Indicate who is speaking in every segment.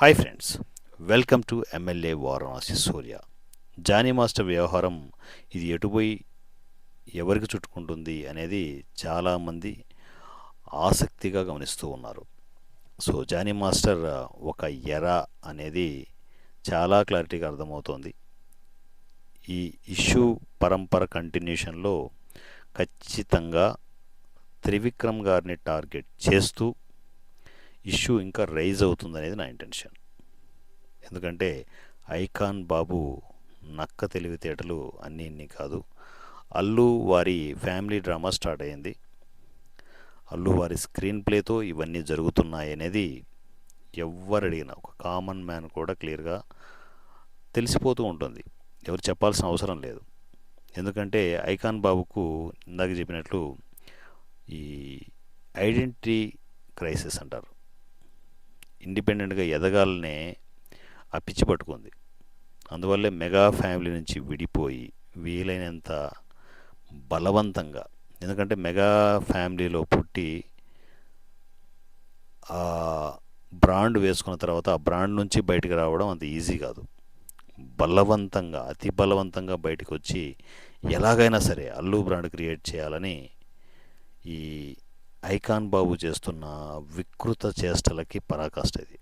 Speaker 1: Hi friends welcome to M L A Varanasi Surya Jani master వ్యవహారం ఇది ఎటుపోయి ఎవరికి చుట్టుకుంటుంది అనేది చాలామంది ఆసక్తిగా గమనిస్తూ ఉన్నారు. సో జానీ మాస్టర్ ఒక ఎర అనేది చాలా క్లారిటీగా అర్థమవుతోంది. ఈ ఇష్యూ పరంపర కంటిన్యూషన్లో ఖచ్చితంగా త్రివిక్రమ్ గారిని టార్గెట్ చేస్తూ ఇష్యూ ఇంకా రైజ్ అవుతుంది అనేది నా ఇంటెన్షన్. ఎందుకంటే ఐకాన్ బాబు నక్క తెలివితేటలు అన్నీ ఇన్ని కాదు. అల్లు వారి ఫ్యామిలీ డ్రామా స్టార్ట్ అయింది అల్లు వారి స్క్రీన్ ప్లేతో ఇవన్నీ జరుగుతున్నాయి అనేది ఎవరు అడిగినా ఒక కామన్ మ్యాన్ కూడా క్లియర్గా తెలిసిపోతూ ఉంటుంది. ఎవరు చెప్పాల్సిన అవసరం లేదు. ఎందుకంటే ఐకాన్ బాబుకు ఇందాక చెప్పినట్లు ఈ ఐడెంటిటీ క్రైసిస్ అంటారు. ఇండిపెండెంట్గా ఎదగాలనే ఆ పిచ్చి పట్టుకుంది. అందువల్లే మెగా ఫ్యామిలీ నుంచి విడిపోయి వీలైనంత బలవంతంగా ఎందుకంటే మెగా ఫ్యామిలీలో పుట్టి ఆ బ్రాండ్ వేసుకున్న తర్వాత ఆ బ్రాండ్ నుంచి బయటకు రావడం అంత ఈజీ కాదు. బలవంతంగా అతి బలవంతంగా బయటకు వచ్చి ఎలాగైనా సరే అల్లు బ్రాండ్ క్రియేట్ చేయాలని ఈ ఐకాన్ బాబు చేస్తున్న వికృత చేష్టలకి పరాకాష్ట ఇది.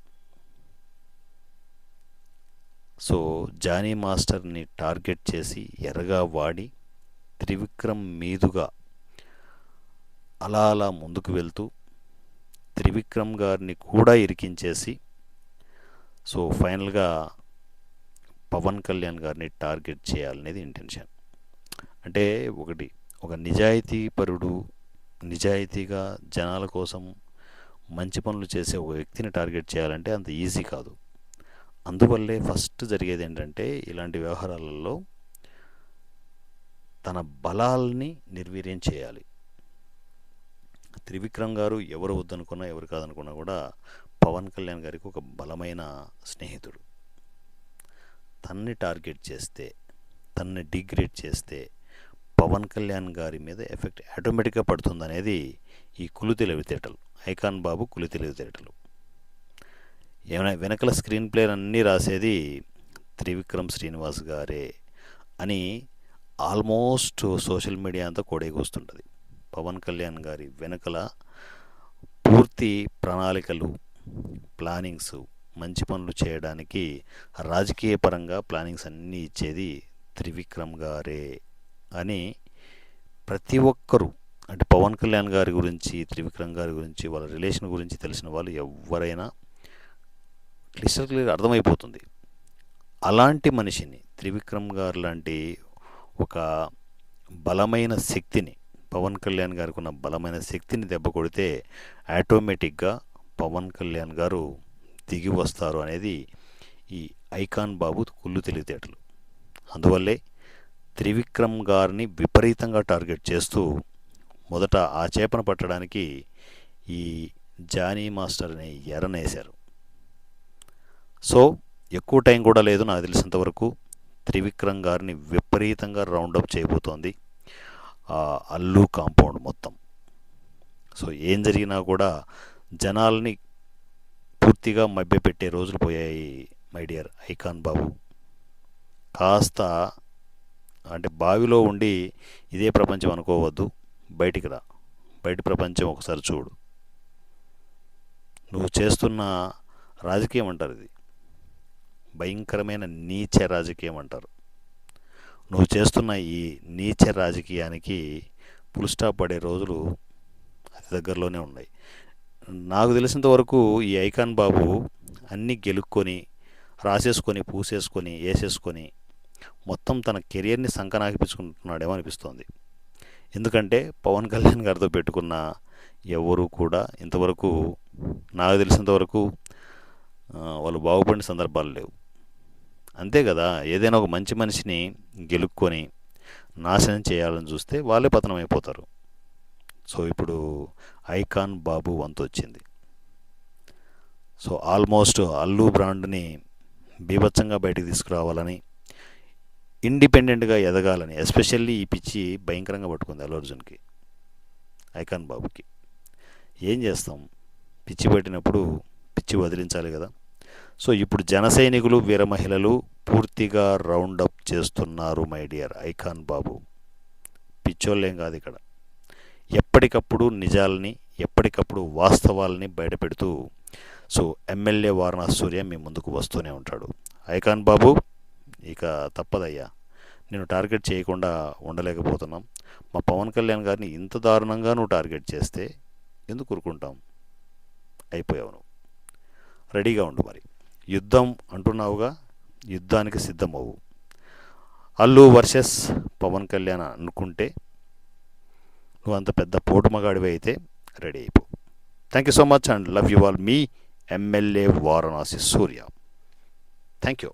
Speaker 1: సో జానీ మాస్టర్ని టార్గెట్ చేసి ఎర్రగా వాడి త్రివిక్రమ్ మీదుగా అలా అలా ముందుకు వెళ్తూ త్రివిక్రమ్ గారిని కూడా ఇరికించేసి సో ఫైనల్గా పవన్ కళ్యాణ్ గారిని టార్గెట్ చేయాలనేది ఇంటెన్షన్. అంటే ఒకటి ఒక నిజాయితీపరుడు నిజాయితీగా జనాల కోసం మంచి పనులు చేసే ఒక వ్యక్తిని టార్గెట్ చేయాలంటే అంత ఈజీ కాదు. అందువల్లే ఫస్ట్ జరిగేది ఏంటంటే ఇలాంటి వ్యవహారాలలో తన బలాల్ని నిర్వీర్యం చేయాలి. త్రివిక్రమ్ గారు ఎవరు వద్దనుకున్నా ఎవరు కాదనుకున్నా కూడా పవన్ కళ్యాణ్ గారికి ఒక బలమైన స్నేహితుడు. తన్ని టార్గెట్ చేస్తే తన్ని డిగ్రేడ్ చేస్తే పవన్ కళ్యాణ్ గారి మీద ఎఫెక్ట్ ఆటోమేటిక్గా పడుతుందనేది ఈ కులు తెలివితేటలు. ఐకాన్ బాబు కులు తెలివితేటలు. ఏమైనా వెనకల స్క్రీన్ ప్లేర్ అన్నీ రాసేది త్రివిక్రమ్ శ్రీనివాస్ గారే అని ఆల్మోస్ట్ సోషల్ మీడియా అంతా కోడేగొస్తుంటుంది. పవన్ కళ్యాణ్ గారి వెనకల పూర్తి ప్రణాళికలు ప్లానింగ్స్ మంచి పనులు చేయడానికి రాజకీయ పరంగా ప్లానింగ్స్ అన్నీ ఇచ్చేది త్రివిక్రమ్ గారే. అని ప్రతి ఒక్కరూ అంటే పవన్ కళ్యాణ్ గారి గురించి త్రివిక్రమ్ గారి గురించి వాళ్ళ రిలేషన్ గురించి తెలిసిన వాళ్ళు ఎవరైనా క్లిస్టర్ క్లియర్ అర్థమైపోతుంది. అలాంటి మనిషిని త్రివిక్రమ్ గారు లాంటి ఒక బలమైన శక్తిని పవన్ కళ్యాణ్ గారికి ఉన్న బలమైన శక్తిని దెబ్బ కొడితే ఆటోమేటిక్గా పవన్ కళ్యాణ్ గారు దిగి వస్తారు అనేది ఈ ఐకాన్ బాబు కుళ్ళు తెలివితేటలు. అందువల్లే త్రివిక్రమ్ గారిని విపరీతంగా టార్గెట్ చేస్తూ మొదట ఆ చేపను పట్టడానికి ఈ జానీ మాస్టర్ ఎరనేశారు సో ఎక్కువ టైం కూడా లేదు నాకు తెలిసినంతవరకు త్రివిక్రమ్ గారిని విపరీతంగా రౌండప్ చేయబోతోంది ఆ అల్లు కాంపౌండ్ మొత్తం. సో ఏం జరిగినా కూడా జనాల్ని పూర్తిగా మభ్యపెట్టే రోజులు పోయాయి మై డియర్ ఐకాన్ బాబు. కాస్త అంటే బావిలో ఉండి ఇదే ప్రపంచం అనుకోవద్దు. బయటికి రా. బయట ప్రపంచం ఒకసారి చూడు. నువ్వు చేస్తున్న రాజకీయం అంటారు ఇది. భయంకరమైన నీచ రాజకీయం అంటారు. నువ్వు చేస్తున్న ఈ నీచ రాజకీయానికి పుల్ స్టాప్ పడే రోజులు అతి దగ్గరలోనే ఉన్నాయి. నాకు తెలిసినంత వరకు ఈ ఐకాన్ బాబు అన్నీ గెలుక్కొని రాసేసుకొని పూసేసుకొని వేసేసుకొని మొత్తం తన కెరియర్ని సంకనాగిపించుకుంటున్నాడేమో అనిపిస్తోంది. ఎందుకంటే పవన్ కళ్యాణ్ గారితో పెట్టుకున్న ఎవరు కూడా ఇంతవరకు నాకు తెలిసినంతవరకు వాళ్ళు బాగుపడిన సందర్భాలు లేవు. అంతే కదా ఏదైనా ఒక మంచి మనిషిని గెలుక్కొని నాశనం చేయాలని చూస్తే వాళ్ళే పతనం అయిపోతారు సో ఇప్పుడు ఐకాన్ బాబు వంతు వచ్చింది. సో ఆల్మోస్ట్ అల్లు బ్రాండ్ని బీభత్సంగా బయటకు తీసుకురావాలని ఇండిపెండెంట్గా ఎదగాలని ఎస్పెషల్లీ ఈ పిచ్చి భయంకరంగా పట్టుకుంది అల్లు అర్జున్కి ఐకాన్ బాబుకి. ఏం చేస్తాం? పిచ్చి పట్టినప్పుడు పిచ్చి వదిలించాలి కదా. సో ఇప్పుడు జన సైనికులు వీర మహిళలు పూర్తిగా రౌండప్ చేస్తున్నారు మై డియర్ ఐకాన్ బాబు. పిచ్చోళ్ళేం కాదు ఇక్కడ. ఎప్పటికప్పుడు నిజాలని ఎప్పటికప్పుడు వాస్తవాలని బయటపెడుతూ సో ఎమ్మెల్యే వారణాసూర్య మీ ముందుకు వస్తూనే ఉంటాడు. ఐకాన్ బాబు ఇక తప్పదయ్యా. నేను టార్గెట్ చేయకుండా ఉండలేకపోతున్నాం. మా పవన్ కళ్యాణ్ గారిని ఇంత దారుణంగా నువ్వు టార్గెట్ చేస్తే ఎందుకు ఊరుకుంటాం? అయిపోయావు నువ్వు. రెడీగా ఉండు మరి. యుద్ధం అంటున్నావుగా? యుద్ధానికి సిద్ధమవు అల్లు వర్సెస్ పవన్ కళ్యాణ్ అనుకుంటే నువ్వు అంత పెద్ద పోటుమగాడివి అయితే రెడీ అయిపో. Thank you so much and love you all me M L A Varanasi Surya. Thank you